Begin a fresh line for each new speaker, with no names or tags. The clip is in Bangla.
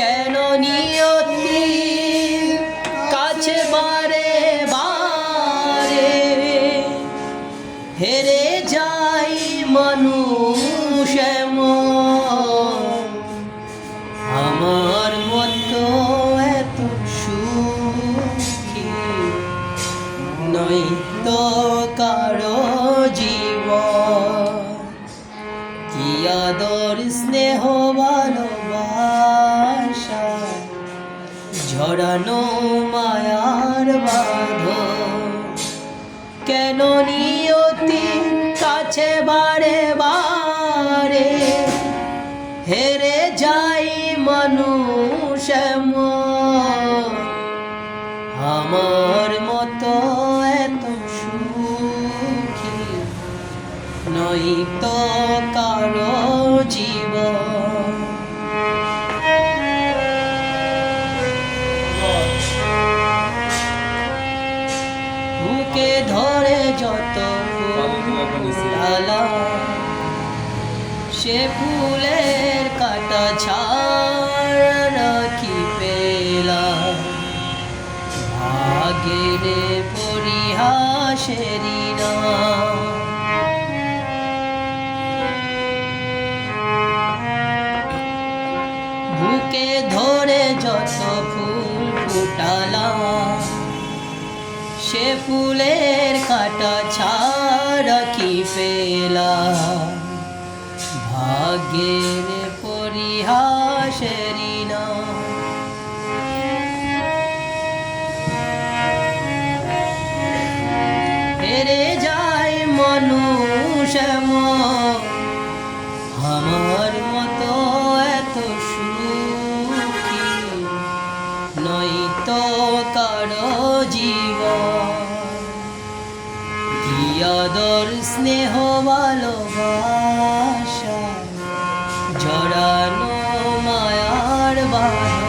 কেন নিয়তি? কাছে বারে বারে হেরে যাই মানুষ আমার মতো এত সুখী নই তো কারও জীবন। কি আদর স্নেহ ঝরানো মায়ার বাঁধন। কেন নিয়তি কাছে বারে বারে? হেরে যাই মানুষ আমার মতো এত সুখী নই তো কারও জীবন। যত ডালা সে ফুলের কাটা ছাড়া কি পেলা ভাগেরে পরিহাসেরি না বুকে ধরে যত ফুল ফুটালাম সে ফুলের কাটা ছাড়া কি পেলা ভাগ্যের পরিহাসেরি হেরে যায় মানুষ আমার মতো এত সুখী নই তো কারও জীবন কি আদর স্নেহ ভালোবাসা জড়ানো মায়ার বাড়ি